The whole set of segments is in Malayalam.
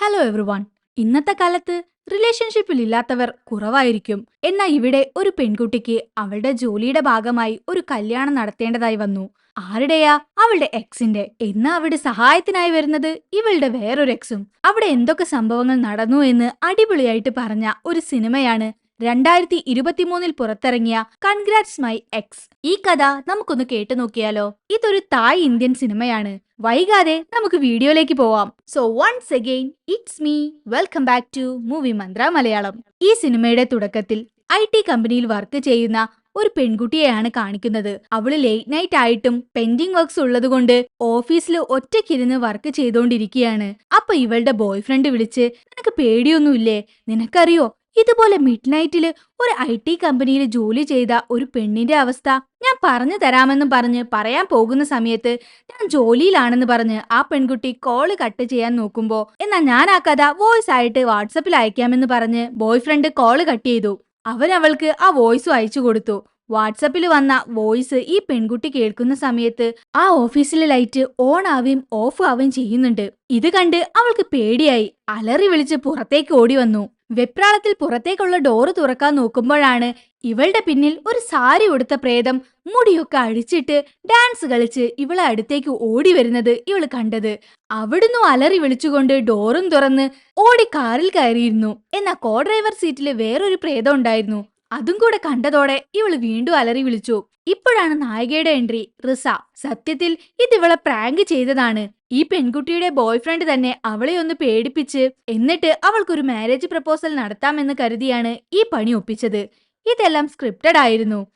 ഹലോ എവ്രിവൺ ഇന്നത്തെ കാലത്ത് റിലേഷൻഷിപ്പിൽ ഇല്ലാത്തവർ കുറവായിരിക്കും. എന്നാൽ ഇവിടെ ഒരു പെൺകുട്ടിക്ക് അവളുടെ ജോലിയുടെ ഭാഗമായി ഒരു കല്യാണം നടത്തേണ്ടതായി വന്നു. ആരുടെയാ? അവളുടെ എക്സിന്റെ എന്നാ അവിടെ സഹായത്തിനായി വരുന്നത് ഇവളുടെ വേറൊരു എക്സും അവിടെ എന്തൊക്കെ സംഭവങ്ങൾ നടന്നു എന്ന് അടിപൊളിയായിട്ട് പറഞ്ഞ ഒരു സിനിമയാണ് രണ്ടായിരത്തി ഇരുപത്തിമൂന്നിൽ പുറത്തിറങ്ങിയ കൺഗ്രാറ്റ്സ് മൈ എക്സ് ഈ കഥ നമുക്കൊന്ന് കേട്ടു നോക്കിയാലോ ഇതൊരു തായ് ഇന്ത്യൻ സിനിമയാണ്. വൈകാതെ നമുക്ക് വീഡിയോയിലേക്ക് പോവാം. So once again it's me welcome back to movie Mantra Malayalam. ഈ സിനിമയുടെ തുടക്കത്തിൽ ഐ ടി കമ്പനിയിൽ വർക്ക് ചെയ്യുന്ന ഒരു പെൺകുട്ടിയെയാണ് കാണിക്കുന്നത്. അവൾ ലേറ്റ് നൈറ്റ് ആയിട്ടും പെൻഡിങ് വർക്ക്സ് ഉള്ളതുകൊണ്ട് ഓഫീസിൽ ഒറ്റയ്ക്കിരുന്ന് വർക്ക് ചെയ്തുകൊണ്ടിരിക്കുകയാണ് അപ്പൊ ഇവളുടെ ബോയ് ഫ്രണ്ട് വിളിച്ച് നിനക്ക് പേടിയൊന്നുമില്ലേ? നിനക്കറിയോ? ഇതുപോലെ മിഡ് നൈറ്റിൽ ഒരു ഐ ടി കമ്പനിയിൽ ജോലി ചെയ്ത ഒരു പെണ്ണിന്റെ അവസ്ഥ പറഞ്ഞു തരാമെന്നും പറഞ്ഞ് പറയാൻ പോകുന്ന സമയത്ത് ഞാൻ ജോലിയിലാണെന്ന് പറഞ്ഞ് ആ പെൺകുട്ടി കോൾ കട്ട് ചെയ്യാൻ നോക്കുമ്പോ എന്നാ ഞാൻ ആ കഥ വോയിസ് ആയിട്ട് വാട്സപ്പിൽ അയക്കാമെന്ന് പറഞ്ഞ് ബോയ് ഫ്രണ്ട് കോൾ കട്ട് ചെയ്തു. അവൻ അവൾക്ക് ആ വോയിസ് അയച്ചു കൊടുത്തു. വാട്സപ്പിൽ വന്ന വോയിസ് ഈ പെൺകുട്ടി കേൾക്കുന്ന സമയത്ത് ആ ഓഫീസിലെ ലൈറ്റ് ഓൺ ആവുകയും ഓഫ് ആവുകയും ചെയ്യുന്നുണ്ട്. ഇത് കണ്ട് അവൾക്ക് പേടിയായി. അലറി വിളിച്ച് പുറത്തേക്ക് ഓടി വന്നു. വെപ്രാളത്തിൽ പുറത്തേക്കുള്ള ഡോറ് തുറക്കാൻ നോക്കുമ്പോഴാണ് ഇവളുടെ പിന്നിൽ ഒരു സാരി ഉടുത്ത പ്രേതം മുടിയൊക്കെ അഴിച്ചിട്ട് ഡാൻസ് കളിച്ച് ഇവളെ അടുത്തേക്ക് ഓടി വരുന്നത് ഇവൾ കണ്ടത്. അവിടുന്ന് അലറി വിളിച്ചുകൊണ്ട് ഡോറും തുറന്ന് ഓടി കാറിൽ കയറിയിരുന്നു. എന്നാ കോ ഡ്രൈവർ സീറ്റിൽ വേറൊരു പ്രേതം ഉണ്ടായിരുന്നു. അതും കൂടെ കണ്ടതോടെ ഇവൾ വീണ്ടും അലറി വിളിച്ചു. ഇപ്പോഴാണ് നായികയുടെ എൻട്രി റിസ സത്യത്തിൽ ഇത് ഇവളെ പ്രാങ്ക് ചെയ്തതാണ്. ഈ പെൺകുട്ടിയുടെ ബോയ്ഫ്രണ്ട് തന്നെ അവളെ ഒന്ന് പേടിപ്പിച്ച് എന്നിട്ട് അവൾക്കൊരു മാരേജ് പ്രപ്പോസൽ നടത്താമെന്ന് കരുതിയാണ് ഈ പണി ഒപ്പിച്ചത്. ഇതെല്ലാം സ്ക്രിപ്റ്റഡ് ആയിരുന്നു.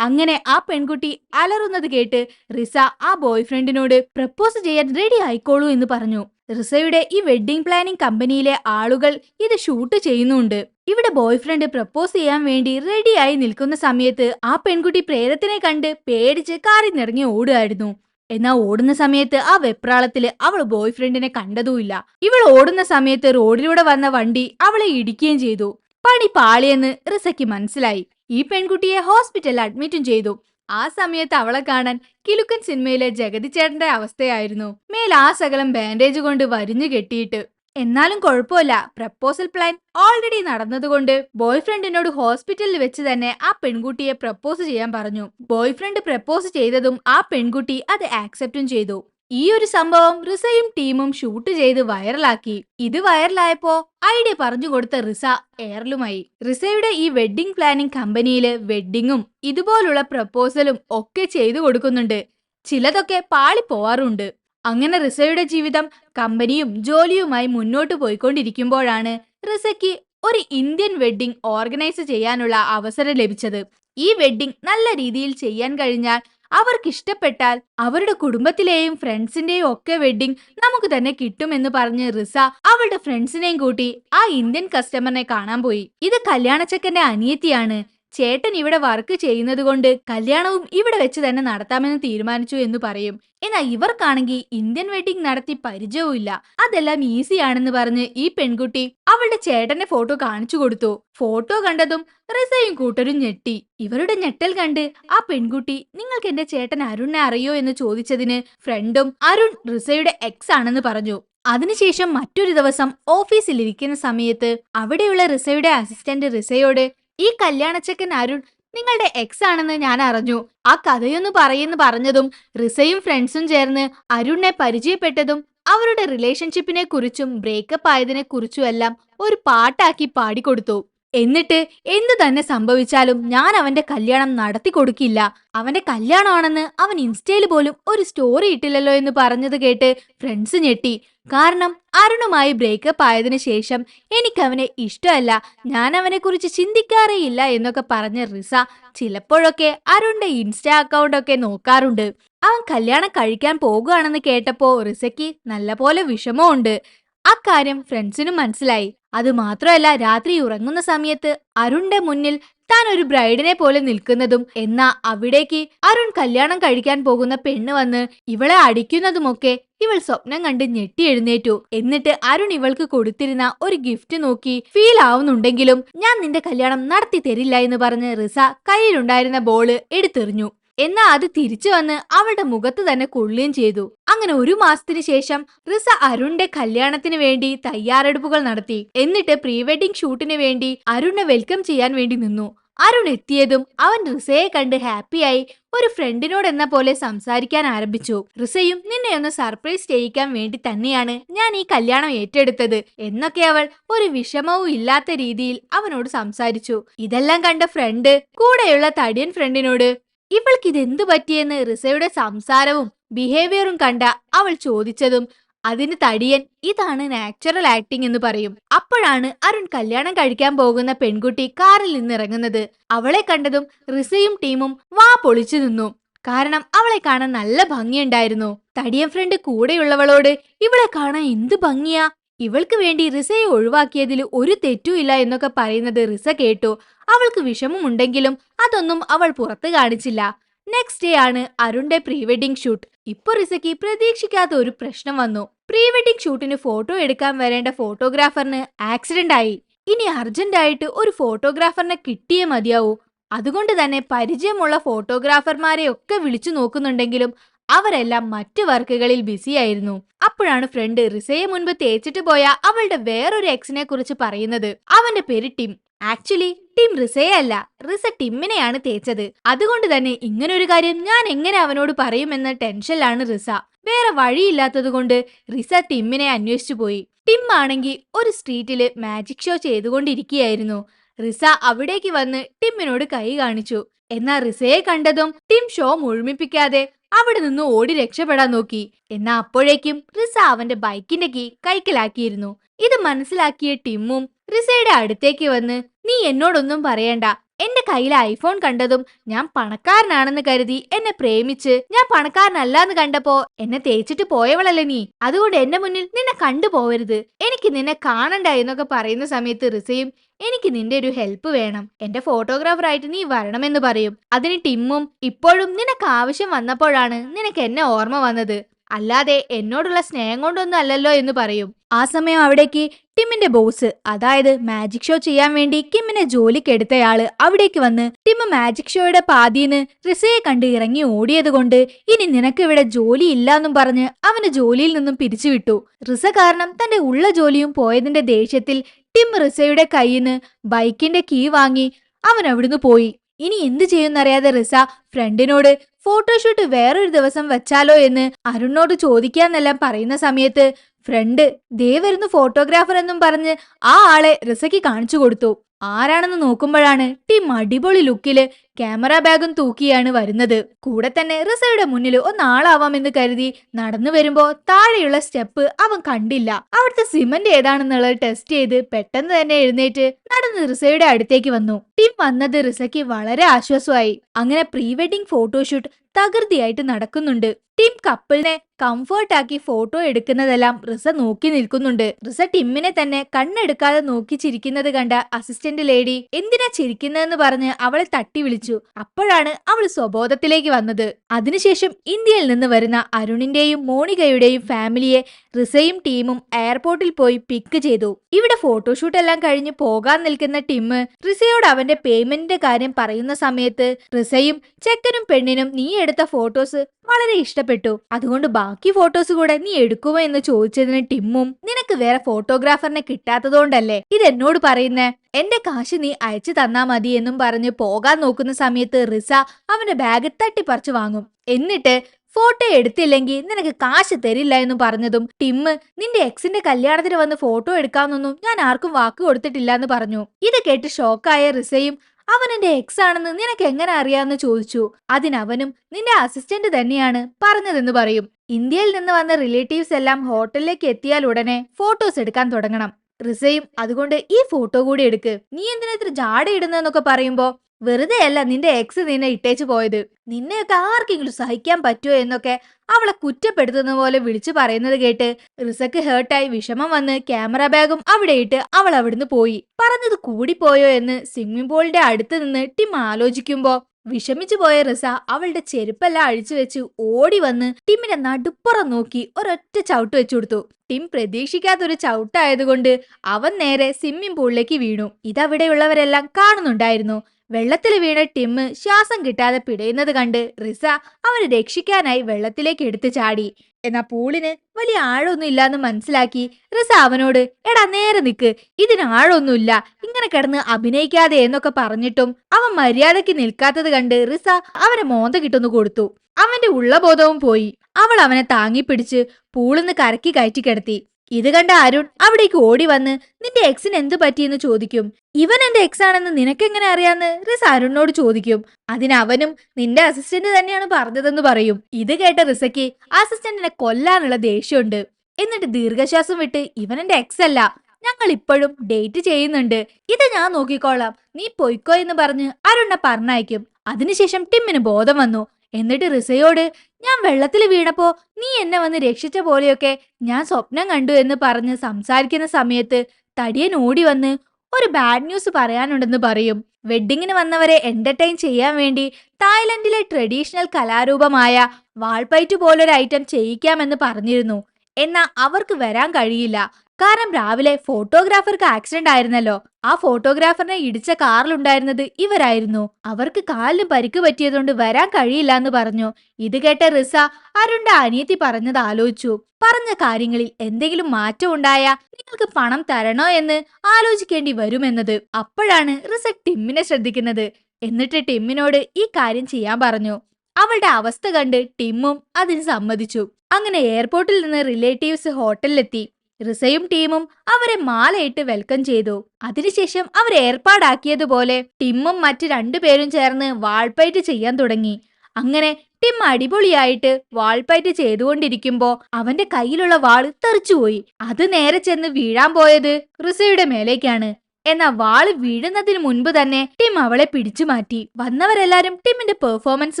അങ്ങനെ ആ പെൺകുട്ടി അലറുന്നത് കേട്ട് റിസ ആ ബോയ് ഫ്രണ്ടിനോട് പ്രപ്പോസ് ചെയ്യാൻ റെഡി ആയിക്കോളൂ എന്ന് പറഞ്ഞു. റിസയുടെ ഈ വെഡ്ഡിംഗ് പ്ലാനിംഗ് കമ്പനിയിലെ ആളുകൾ ഇത് ഷൂട്ട് ചെയ്യുന്നുണ്ട്. ഇവിടെ ബോയ് ഫ്രണ്ട് പ്രപ്പോസ് ചെയ്യാൻ വേണ്ടി റെഡിയായി നിൽക്കുന്ന സമയത്ത് ആ പെൺകുട്ടി പ്രേതത്തിനെ കണ്ട് പേടിച്ച് കാറിൽ നിറങ്ങി ഓടുകയായിരുന്നു. എന്നാ ഓടുന്ന സമയത്ത് ആ വെപ്രാളത്തിൽ അവൾ ബോയ് ഫ്രണ്ടിനെ കണ്ടതുമില്ല. ഇവൾ ഓടുന്ന സമയത്ത് റോഡിലൂടെ വന്ന വണ്ടി അവളെ ഇടിക്കുകയും ചെയ്തു. പണി പാളിയെന്ന് റിസയ്ക്ക് മനസ്സിലായി. ഈ പെൺകുട്ടിയെ ഹോസ്പിറ്റലിൽ അഡ്മിറ്റും ചെയ്തു. ആ സമയത്ത് അവളെ കാണാൻ കിലുക്കൻ സിനിമയിലെ ജഗതി ചേട്ടന്റെ അവസ്ഥയായിരുന്നു. മേൽ ആ സകലം ബാൻഡേജ് കൊണ്ട് വരിഞ്ഞു കെട്ടിയിട്ട്. എന്നാലും കുഴപ്പമില്ല. പ്രപ്പോസൽ പ്ലാൻ ഓൾറെഡി നടന്നതുകൊണ്ട് ബോയ്ഫ്രണ്ടിനോട് ഹോസ്പിറ്റലിൽ വെച്ച് തന്നെ ആ പെൺകുട്ടിയെ പ്രപ്പോസ് ചെയ്യാൻ പറഞ്ഞു. ബോയ്ഫ്രണ്ട് പ്രപ്പോസ് ചെയ്തതും ആ പെൺകുട്ടി അത് ആക്സെപ്റ്റും ചെയ്തു. ഈ ഒരു സംഭവം റിസയും ടീമും ഷൂട്ട് ചെയ്ത് വൈറലാക്കി. ഇത് വൈറലായപ്പോ ഐഡിയ പറഞ്ഞു കൊടുത്ത റിസ എയർലുമായി റിസയുടെ ഈ വെഡ്ഡിംഗ് പ്ലാനിംഗ് കമ്പനിയിൽ വെഡ്ഡിങ്ങും ഇതുപോലുള്ള പ്രപ്പോസലും ഒക്കെ ചെയ്തു കൊടുക്കുന്നുണ്ട്. ചിലതൊക്കെ പാളിപ്പോവാറുണ്ട്. അങ്ങനെ റിസയുടെ ജീവിതം കമ്പനിയും ജോലിയുമായി മുന്നോട്ട് പോയിക്കൊണ്ടിരിക്കുമ്പോഴാണ് റിസയ്ക്ക് ഒരു ഇന്ത്യൻ വെഡ്ഡിംഗ് ഓർഗനൈസ് ചെയ്യാനുള്ള അവസരം ലഭിച്ചത്. ഈ വെഡ്ഡിംഗ് നല്ല രീതിയിൽ ചെയ്യാൻ കഴിഞ്ഞാൽ അവർക്ക് ഇഷ്ടപ്പെട്ടാൽ അവരുടെ കുടുംബത്തിലെയും ഫ്രണ്ട്സിന്റെയും ഒക്കെ വെഡ്ഡിംഗ് നമുക്ക് തന്നെ കിട്ടുമെന്ന് പറഞ്ഞ് റിസ അവളുടെ ഫ്രണ്ട്സിനെയും കൂട്ടി ആ ഇന്ത്യൻ കസ്റ്റമറിനെ കാണാൻ പോയി. ഇത് കല്യാണച്ചക്കന്റെ അനിയത്തിയാണ്. ചേട്ടൻ ഇവിടെ വർക്ക് ചെയ്യുന്നത് കൊണ്ട് കല്യാണവും ഇവിടെ വെച്ച് തന്നെ നടത്താമെന്ന് തീരുമാനിച്ചു എന്ന് പറയും. എന്നാൽ ഇവർക്കാണെങ്കിൽ ഇന്ത്യൻ വെഡിങ് നടത്തി പരിചയവുമില്ല. അതെല്ലാം ഈസി ആണെന്ന് പറഞ്ഞ് ഈ പെൺകുട്ടി അവളുടെ ചേട്ടന്റെ ഫോട്ടോ കാണിച്ചു കൊടുത്തു. ഫോട്ടോ കണ്ടതും റിസയും കൂട്ടരും ഞെട്ടി. ഇവരുടെ ഞെട്ടൽ കണ്ട് ആ പെൺകുട്ടി നിങ്ങൾക്ക് എന്റെ ചേട്ടൻ അരുണിനെ അറിയോ? എന്ന് ചോദിച്ചതിന് ഫ്രണ്ടും അരുൺ റിസയുടെ എക്സ് ആണെന്ന് പറഞ്ഞു. അതിനുശേഷം മറ്റൊരു ദിവസം ഓഫീസിൽ ഇരിക്കുന്ന സമയത്ത് അവിടെയുള്ള റിസയുടെ അസിസ്റ്റന്റ് റിസയോട് ഈ കല്യാണച്ചക്കൻ അരുൺ നിങ്ങളുടെ എക്സ് ആണെന്ന് ഞാൻ അറിഞ്ഞു. ആ കഥയൊന്ന് പറയുന്നു പറഞ്ഞതും റിസയും ഫ്രണ്ട്സും ചേർന്ന് അരുണിനെ പരിചയപ്പെട്ടതും അവരുടെ റിലേഷൻഷിപ്പിനെ കുറിച്ചും ബ്രേക്കപ്പ് ആയതിനെ കുറിച്ചും എല്ലാം ഒരു പാട്ടാക്കി പാടിക്കൊടുത്തു. എന്നിട്ട് എന്തു തന്നെ സംഭവിച്ചാലും ഞാൻ അവന്റെ കല്യാണം നടത്തി കൊടുക്കില്ല. അവന്റെ കല്യാണമാണെന്ന് അവൻ ഇൻസ്റ്റയിൽ പോലും ഒരു സ്റ്റോറി ഇട്ടില്ലല്ലോ എന്ന് പറഞ്ഞത് കേട്ട് ഫ്രണ്ട്സ് ഞെട്ടി. കാരണം അരുണുമായി ബ്രേക്കപ്പ് ആയതിനു ശേഷം എനിക്ക് അവനെ ഇഷ്ടമല്ല. ഞാൻ അവനെ കുറിച്ച് ചിന്തിക്കാറേയില്ല എന്നൊക്കെ പറഞ്ഞ റിസ ചിലപ്പോഴൊക്കെ അരുണിന്റെ ഇൻസ്റ്റാ അക്കൗണ്ട് ഒക്കെ നോക്കാറുണ്ട്. അവൻ കല്യാണം കഴിക്കാൻ പോകുകയാണെന്ന് കേട്ടപ്പോ റിസയ്ക്ക് നല്ലപോലെ വിഷമമുണ്ട്. അക്കാര്യം ഫ്രണ്ട്സിനും മനസ്സിലായി. അത് മാത്രമല്ല രാത്രി ഉറങ്ങുന്ന സമയത്ത് അരുണിന്റെ മുന്നിൽ താൻ ഒരു ബ്രൈഡിനെ പോലെ നിൽക്കുന്നതും എന്നാ അവിടേക്ക് അരുൺ കല്യാണം കഴിക്കാൻ പോകുന്ന പെണ്ണ് വന്ന് ഇവളെ അടിക്കുന്നതുമൊക്കെ ഇവൾ സ്വപ്നം കണ്ട് ഞെട്ടി എഴുന്നേറ്റു. എന്നിട്ട് അരുൺ ഇവൾക്ക് കൊടുത്തിരുന്ന ഒരു ഗിഫ്റ്റ് നോക്കി ഫീൽ ആവുന്നുണ്ടെങ്കിലും ഞാൻ നിന്റെ കല്യാണം നടത്തി തരില്ല എന്ന് പറഞ്ഞ് റിസ കയ്യിലുണ്ടായിരുന്ന ബോൾ എടുത്തെറിഞ്ഞു. എന്നാ അത് തിരിച്ചു വന്ന് അവളുടെ മുഖത്ത് തന്നെ കൊള്ളുകയും ചെയ്തു. അങ്ങനെ ഒരു മാസത്തിന് ശേഷം റിസ അരുണിന്റെ കല്യാണത്തിന് വേണ്ടി തയ്യാറെടുപ്പുകൾ നടത്തി. എന്നിട്ട് പ്രീ വെഡിംഗ് ഷൂട്ടിന് വേണ്ടി അരുണിനെ വെൽക്കം ചെയ്യാൻ വേണ്ടി നിന്നു. അരുൺ എത്തിയതും അവൻ റിസയെ കണ്ട് ഹാപ്പിയായി ഒരു ഫ്രണ്ടിനോട് എന്ന പോലെ സംസാരിക്കാൻ ആരംഭിച്ചു. റിസയും നിന്നെ ഒന്ന് സർപ്രൈസ് ചെയ്യിക്കാൻ വേണ്ടി തന്നെയാണ് ഞാൻ ഈ കല്യാണം ഏറ്റെടുത്തത് എന്നൊക്കെ അവൾ ഒരു വിഷമവും ഇല്ലാത്ത രീതിയിൽ അവനോട് സംസാരിച്ചു. ഇതെല്ലാം കണ്ട ഫ്രണ്ട് കൂടെയുള്ള തടിയൻ ഫ്രണ്ടിനോട് ഇവൾക്ക് ഇതെന്തു പറ്റിയെന്ന് റിസയുടെ സംസാരവും ബിഹേവിയറും കണ്ട അവൾ ചോദിച്ചതും അതിന് തടിയൻ ഇതാണ് നാച്ചുറൽ ആക്ടിംഗ് എന്ന് പറയും. അപ്പോഴാണ് അരുൺ കല്യാണം കഴിക്കാൻ പോകുന്ന പെൺകുട്ടി കാറിൽ നിന്നിറങ്ങുന്നത്. അവളെ കണ്ടതും റിസയും ടീമും വാ പൊളിച്ചു നിന്നു. കാരണം അവളെ കാണാൻ നല്ല ഭംഗിയുണ്ടായിരുന്നു. തടിയൻ ഫ്രണ്ട് കൂടെയുള്ളവളോട് ഇവളെ കാണാൻ എന്ത് ഭംഗിയാ? ഇവൾക്ക് വേണ്ടി റിസയെ ഒഴിവാക്കിയതിൽ ഒരു തെറ്റുമില്ല എന്നൊക്കെ പറയുന്നത് റിസ കേട്ടു. അവൾക്ക് വിഷമമുണ്ടെങ്കിലും അതൊന്നും അവൾ പുറത്ത് കാണിച്ചില്ല. നെക്സ്റ്റ് ഡേ ആണ് അരുണിന്റെ പ്രീ വെഡിംഗ് ഷൂട്ട് ഇപ്പൊ റിസയ്ക്ക് പ്രതീക്ഷിക്കാത്ത ഒരു പ്രശ്നം വന്നു. പ്രീ വെഡിംഗ് ഷൂട്ടിന് ഫോട്ടോ എടുക്കാൻ വരേണ്ട ഫോട്ടോഗ്രാഫറിന് ആക്സിഡന്റ് ആയി. ഇനി അർജന്റ് ആയിട്ട് ഒരു ഫോട്ടോഗ്രാഫറിനെ കിട്ടിയേ മതിയാവൂ. അതുകൊണ്ട് തന്നെ പരിചയമുള്ള ഫോട്ടോഗ്രാഫർമാരെ ഒക്കെ വിളിച്ചു നോക്കുന്നുണ്ടെങ്കിലും അവരെല്ലാം മറ്റു വർക്കുകളിൽ ബിസിയായിരുന്നു അപ്പോഴാണ് ഫ്രണ്ട് റിസയെ മുൻപ് തേച്ചിട്ട് പോയ അവളുടെ വേറൊരു എക്സിനെ കുറിച്ച് പറയുന്നത്. അവന്റെ പേര് ടിം. ആക്ച്വലി ടീം റിസയെ അല്ല. റിസ ടിമ്മിനെയാണ് തേച്ചത്. അതുകൊണ്ട് തന്നെ ഇങ്ങനൊരു കാര്യം ഞാൻ എങ്ങനെ അവനോട് പറയുമെന്ന ടെൻഷനിലാണ് റിസ വേറെ വഴിയില്ലാത്തത് കൊണ്ട് റിസ ടിമ്മിനെ അന്വേഷിച്ചു പോയി. ടിം ആണെങ്കിൽ ഒരു സ്ട്രീറ്റിൽ മാജിക് ഷോ ചെയ്തുകൊണ്ടിരിക്കുകയായിരുന്നു. റിസ അവിടേക്ക് വന്ന് ടിമ്മിനോട് കൈ കാണിച്ചു. എന്നാൽ റിസയെ കണ്ടതും ടിം ഷോ മുഴുമിപ്പിക്കാതെ അവിടെ നിന്ന് ഓടി രക്ഷപ്പെടാൻ നോക്കി. എന്നാ അപ്പോഴേക്കും റിസ അവന്റെ ബൈക്കിന്റെ കീ കൈക്കലാക്കിയിരുന്നു. ഇത് മനസ്സിലാക്കിയ ടിമ്മും റിസയുടെ അടുത്തേക്ക് വന്ന് നീ എന്നോടൊന്നും പറയണ്ട. എന്റെ കയ്യിൽ ഐഫോൺ കണ്ടതും ഞാൻ പണക്കാരനാണെന്ന് കരുതി എന്നെ പ്രേമിച്ച് ഞാൻ പണക്കാരനല്ലാന്ന് കണ്ടപ്പോ എന്നെ തേച്ചിട്ട് പോയവളല്ലേ നീ? അതുകൊണ്ട് എന്റെ മുന്നിൽ നിന്നെ കണ്ടുപോവരുത് എനിക്ക് നിന്നെ കാണണ്ട എന്നൊക്കെ പറയുന്ന സമയത്ത് റിസയും എനിക്ക് നിന്റെ ഒരു ഹെൽപ്പ് വേണം. എന്റെ ഫോട്ടോഗ്രാഫറായിട്ട് നീ വരണമെന്ന് പറയും. അതിന് ടിമ്മും ഇപ്പോഴും നിനക്ക് ആവശ്യം വന്നപ്പോഴാണ് നിനക്ക് എന്നെ ഓർമ്മ വന്നത്. അല്ലാതെ എന്നോടുള്ള സ്നേഹം കൊണ്ടൊന്നും അല്ലല്ലോ എന്ന് പറയും. ആ സമയം അവിടേക്ക് ടിമ്മിന്റെ ബോസ് അതായത് മാജിക് ഷോ ചെയ്യാൻ വേണ്ടി കിമ്മിനെ ജോലിക്കെടുത്തയാൾ അവിടേക്ക് വന്ന് ടിം മാജിക് ഷോയുടെ പാതിന്ന് റിസയെ കണ്ട് ഇറങ്ങി ഓടിയത് കൊണ്ട് ഇനി നിനക്ക് ഇവിടെ ജോലി ഇല്ലാന്നും പറഞ്ഞ് അവന് ജോലിയിൽ നിന്നും പിരിച്ചുവിട്ടു. റിസ കാരണം തന്റെ ഉള്ള ജോലിയും പോയതിന്റെ ദേഷ്യത്തിൽ ടിം റിസയുടെ കയ്യിന്ന് ബൈക്കിന്റെ കീ വാങ്ങി അവൻ അവിടുന്ന് പോയി. ഇനി എന്ത് ചെയ്യുന്നറിയാതെ റിസ ഫ്രണ്ടിനോട് ഫോട്ടോഷൂട്ട് വേറൊരു ദിവസം വെച്ചാലോ എന്ന് അരുണിനോട് ചോദിക്കാന്നെല്ലാം പറയുന്ന സമയത്ത് ഫ്രണ്ട് ദേ വരുന്ന ഫോട്ടോഗ്രാഫർ എന്നും പറഞ്ഞ് ആ ആളെ റിസയ്ക്ക് കാണിച്ചു കൊടുത്തു. ആരാണെന്ന് നോക്കുമ്പോഴാണ് ടീം അടിപൊളി ലുക്കിൽ ക്യാമറ ബാഗും തൂക്കിയാണ് വരുന്നത്. കൂടെ തന്നെ റിസയുടെ മുന്നിൽ ഒന്നാളാവാമെന്ന് കരുതി നടന്നു വരുമ്പോ താഴെയുള്ള സ്റ്റെപ്പ് അവൻ കണ്ടില്ല. അവിടുത്തെ സിമന്റ് ഏതാണെന്നുള്ളത് ടെസ്റ്റ് ചെയ്ത് പെട്ടെന്ന് തന്നെ എഴുന്നേറ്റ് നടന്ന് റിസയുടെ അടുത്തേക്ക് വന്നു. ടീം വന്നത് റിസയ്ക്ക് വളരെ ആശ്വാസമായി. അങ്ങനെ പ്രീ വെഡിങ് ഫോട്ടോഷൂട്ട് തകൃതിയായിട്ട് നടക്കുന്നുണ്ട്. ടീം കപ്പിളിനെ കംഫർട്ടാക്കി ഫോട്ടോ എടുക്കുന്നതെല്ലാം റിസ നോക്കി നിൽക്കുന്നുണ്ട്. റിസ ടിമ്മിനെ തന്നെ കണ്ണെടുക്കാതെ നോക്കി ചിരിക്കുന്നത് കണ്ട അസിസ്റ്റന്റ് ലേഡി എന്തിനാ ചിരിക്കുന്നതെന്ന് പറഞ്ഞ് അവളെ തട്ടി വിളിച്ചു. അപ്പോഴാണ് അവൾ സ്വബോധത്തിലേക്ക് വന്നത്. അതിനുശേഷം ഇന്ത്യയിൽ നിന്ന് വരുന്ന അരുണിന്റെയും മോണികയുടെയും ഫാമിലിയെ റിസയും ടീമും എയർപോർട്ടിൽ പോയി പിക്ക് ചെയ്തു. ഇവിടെ ഫോട്ടോഷൂട്ട് എല്ലാം കഴിഞ്ഞ് പോകാൻ നിൽക്കുന്ന ടിമ്മ് റിസയോട് അവന്റെ പേയ്മെന്റിന്റെ കാര്യം പറയുന്ന സമയത്ത് റിസയും ചെക്കനും പെണ്ണിനും നീ എടുത്ത ഫോട്ടോസ് വളരെ ഇഷ്ടപ്പെട്ടു. അതുകൊണ്ട് ബാക്കി ഫോട്ടോസ് കൂടെ നീ എടുക്കുമോ എന്ന് ചോദിച്ചതിന് ടിമ്മും നിനക്ക് വേറെ ഫോട്ടോഗ്രാഫറിനെ കിട്ടാത്തതുകൊണ്ടല്ലേ? ഇത് എന്നോട് പറയുന്നേ? എന്റെ കാശ് നീ അയച്ചു തന്നാ മതി എന്നും പറഞ്ഞ് പോകാൻ നോക്കുന്ന സമയത്ത് റിസ അവന്റെ ബാഗ് തട്ടിപ്പറിച്ചു വാങ്ങും. എന്നിട്ട് ഫോട്ടോ എടുത്തില്ലെങ്കിൽ നിനക്ക് കാശ് തരില്ല എന്ന് പറഞ്ഞതും ടിമ്മ് നിന്റെ എക്സിന്റെ കല്യാണത്തിന് വന്ന് ഫോട്ടോ എടുക്കാമെന്നൊന്നും ഞാൻ ആർക്കും വാക്ക് കൊടുത്തിട്ടില്ല എന്ന് പറഞ്ഞു. ഇത് കേട്ട് ഷോക്കായ റിസയും അവൻ എന്റെ എക്സ് ആണെന്ന് നിനക്ക് എങ്ങനെ അറിയാമെന്ന് ചോദിച്ചു. അതിനവനും നിന്റെ അസിസ്റ്റന്റ് തന്നെയാണ് പറഞ്ഞതെന്ന് പറയും. ഇന്ത്യയിൽ നിന്ന് വന്ന റിലേറ്റീവ്സ് എല്ലാം ഹോട്ടലിലേക്ക് എത്തിയാൽ ഉടനെ ഫോട്ടോസ് എടുക്കാൻ തുടങ്ങണം. റിസയും അതുകൊണ്ട് ഈ ഫോട്ടോ കൂടി എടുക്ക്. നീ എന്തിനാ ഇത്ര ജാട ഇടുന്നതെന്നൊക്കെ പറയുമ്പോ? വെറുതെ അല്ല നിന്റെ എക്സ് നിന്നെ ഇട്ടേച്ചു പോയത്. നിന്നെയൊക്കെ ആർക്കെങ്കിലും സഹിക്കാൻ പറ്റുമോ എന്നൊക്കെ അവളെ കുറ്റപ്പെടുത്തുന്ന പോലെ വിളിച്ചു പറയുന്നത് കേട്ട് റിസക്ക് ഹേർട്ടായി വിഷമം വന്ന് ക്യാമറ ബാഗും അവിടെ ഇട്ട് അവൾ അവിടുന്ന് പോയി. പറഞ്ഞത് കൂടിപ്പോയോ എന്ന് സ്വിമ്മിംഗ് പൂളിന്റെ അടുത്ത് നിന്ന് ടിം ആലോചിക്കുമ്പോ വിഷമിച്ചു പോയ റിസ അവളുടെ ചെരുപ്പെല്ലാം അഴിച്ചു വെച്ച് ഓടി വന്ന് ടിമ്മിനെ നടുപ്പുറം നോക്കി ഒരൊറ്റ ചവിട്ട് വെച്ചു കൊടുത്തു. ടിം പ്രതീക്ഷിക്കാത്തൊരു ചവിട്ടായതുകൊണ്ട് അവൻ നേരെ സ്വിമ്മിംഗ് പൂളിലേക്ക് വീണു. ഇതവിടെയുള്ളവരെല്ലാം കാണുന്നുണ്ടായിരുന്നു. വെള്ളത്തിൽ വീണ ടിം ശ്വാസം കിട്ടാതെ പിടയുന്നത് കണ്ട് റിസ അവനെ രക്ഷിക്കാനായി വെള്ളത്തിലേക്ക് എടുത്തു ചാടി. എന്നാ പൂളിന് വലിയ ആഴമൊന്നും ഇല്ലാന്ന് മനസ്സിലാക്കി റിസ അവനോട് എടാ നേരെ നിക്ക്. ഇതിന് ആഴമൊന്നുമില്ല. ഇങ്ങനെ കിടന്ന് അഭിനയിക്കാതെ എന്നൊക്കെ പറഞ്ഞിട്ടും അവൻ മര്യാദയ്ക്ക് നിൽക്കാത്തത് കണ്ട് റിസ അവനെ മോന്ത കിട്ടുന്നു കൊടുത്തു. അവന്റെ ഉള്ളബോധവും പോയി. അവൾ അവനെ താങ്ങിപ്പിടിച്ച് പൂളിന്ന് കരക്കി കയറ്റി കിടത്തി. ഇത് കണ്ട അരുൺ അവിടേക്ക് ഓടി വന്ന് നിന്റെ എക്സിന് എന്ത് പറ്റിയെന്ന് ചോദിക്കും? ഇവൻ എന്റെ എക്സ് ആണെന്ന് നിനക്കെങ്ങനെ അറിയാന്ന്? റിസ് അരുണിനോട് ചോദിക്കും. അതിനവനും നിന്റെ അസിസ്റ്റന്റ് തന്നെയാണ് പറഞ്ഞതെന്ന് പറയും. ഇത് കേട്ട റിസയ്ക്ക് അസിസ്റ്റന്റിനെ കൊല്ലാനുള്ള ദേഷ്യമുണ്ട്. എന്നിട്ട് ദീർഘശ്വാസം വിട്ട് ഇവൻ എന്റെ എക്സ് അല്ല. ഞങ്ങൾ ഇപ്പോഴും ഡേറ്റ് ചെയ്യുന്നുണ്ട്. ഇത് ഞാൻ നോക്കിക്കോളാം. നീ പൊയ്ക്കോ എന്ന് പറഞ്ഞ് അരുണിനെ പറഞ്ഞയക്കും. അതിനുശേഷം ടിമ്മിന് ബോധം വന്നു. എന്നിട്ട് റിസയോട് ഞാൻ വെള്ളത്തിൽ വീണപ്പോ നീ എന്നെ വന്ന് രക്ഷിച്ച പോലെയൊക്കെ ഞാൻ സ്വപ്നം കണ്ടു എന്ന് പറഞ്ഞ് സംസാരിക്കുന്ന സമയത്ത് തടിയൻ ഓടി വന്ന് ഒരു ബാഡ് ന്യൂസ് പറയാനുണ്ടെന്ന് പറയും. വെഡ്ഡിങ്ങിന് വന്നവരെ എന്റർടൈൻ ചെയ്യാൻ വേണ്ടി തായ്ലൻഡിലെ ട്രഡീഷണൽ കലാരൂപമായ വാൾപൈറ്റ് പോലൊരു ഐറ്റം ചെയ്യിക്കാമെന്ന് പറഞ്ഞിരുന്നു. എന്നാ അവർക്ക് വരാൻ കഴിയില്ല. കാരണം രാവിലെ ഫോട്ടോഗ്രാഫർക്ക് ആക്സിഡന്റ് ആയിരുന്നല്ലോ. ആ ഫോട്ടോഗ്രാഫറിനെ ഇടിച്ച കാറിലുണ്ടായിരുന്നത് ഇവരായിരുന്നു. അവർക്ക് കാലിന് പരിക്ക് പറ്റിയതുകൊണ്ട് വരാൻ കഴിയില്ല എന്ന് പറഞ്ഞു. ഇത് കേട്ട റിസ അരുണിന്റെ അനിയത്തി പറഞ്ഞത് ആലോചിച്ചു. പറഞ്ഞ കാര്യങ്ങളിൽ എന്തെങ്കിലും മാറ്റം ഉണ്ടായ നിങ്ങൾക്ക് പണം തരണോ എന്ന് ആലോചിക്കേണ്ടി വരുമെന്നത്. അപ്പോഴാണ് റിസ ടിമ്മിനെ ശ്രദ്ധിക്കുന്നത്. എന്നിട്ട് ടിമ്മിനോട് ഈ കാര്യം ചെയ്യാൻ പറഞ്ഞു. അവളുടെ അവസ്ഥ കണ്ട് ടിമ്മും അതിന് സമ്മതിച്ചു. അങ്ങനെ എയർപോർട്ടിൽ നിന്ന് റിലേറ്റീവ്സ് ഹോട്ടലിലെത്തി. റിസയും ടീമും അവരെ മാലയിട്ട് വെൽക്കം ചെയ്തു. അതിനുശേഷം അവർ ഏർപ്പാടാക്കിയതുപോലെ ടിമ്മും മറ്റു രണ്ടുപേരും ചേർന്ന് വാൾപ്പയറ്റ് ചെയ്യാൻ തുടങ്ങി. അങ്ങനെ ടിം അടിപൊളിയായിട്ട് വാൾപ്പയറ്റ് ചെയ്തുകൊണ്ടിരിക്കുമ്പോ അവന്റെ കയ്യിലുള്ള വാൾ തെറിച്ചുപോയി. അത് നേരെ ചെന്ന് വീഴാൻ പോയത് റിസയുടെ മേലേക്കാണ്. എന്നാ വാൾ വീഴുന്നതിന് മുൻപ് തന്നെ ടിം അവളെ പിടിച്ചു മാറ്റി. വന്നവരെല്ലാരും ടിമ്മിന്റെ പെർഫോമൻസ്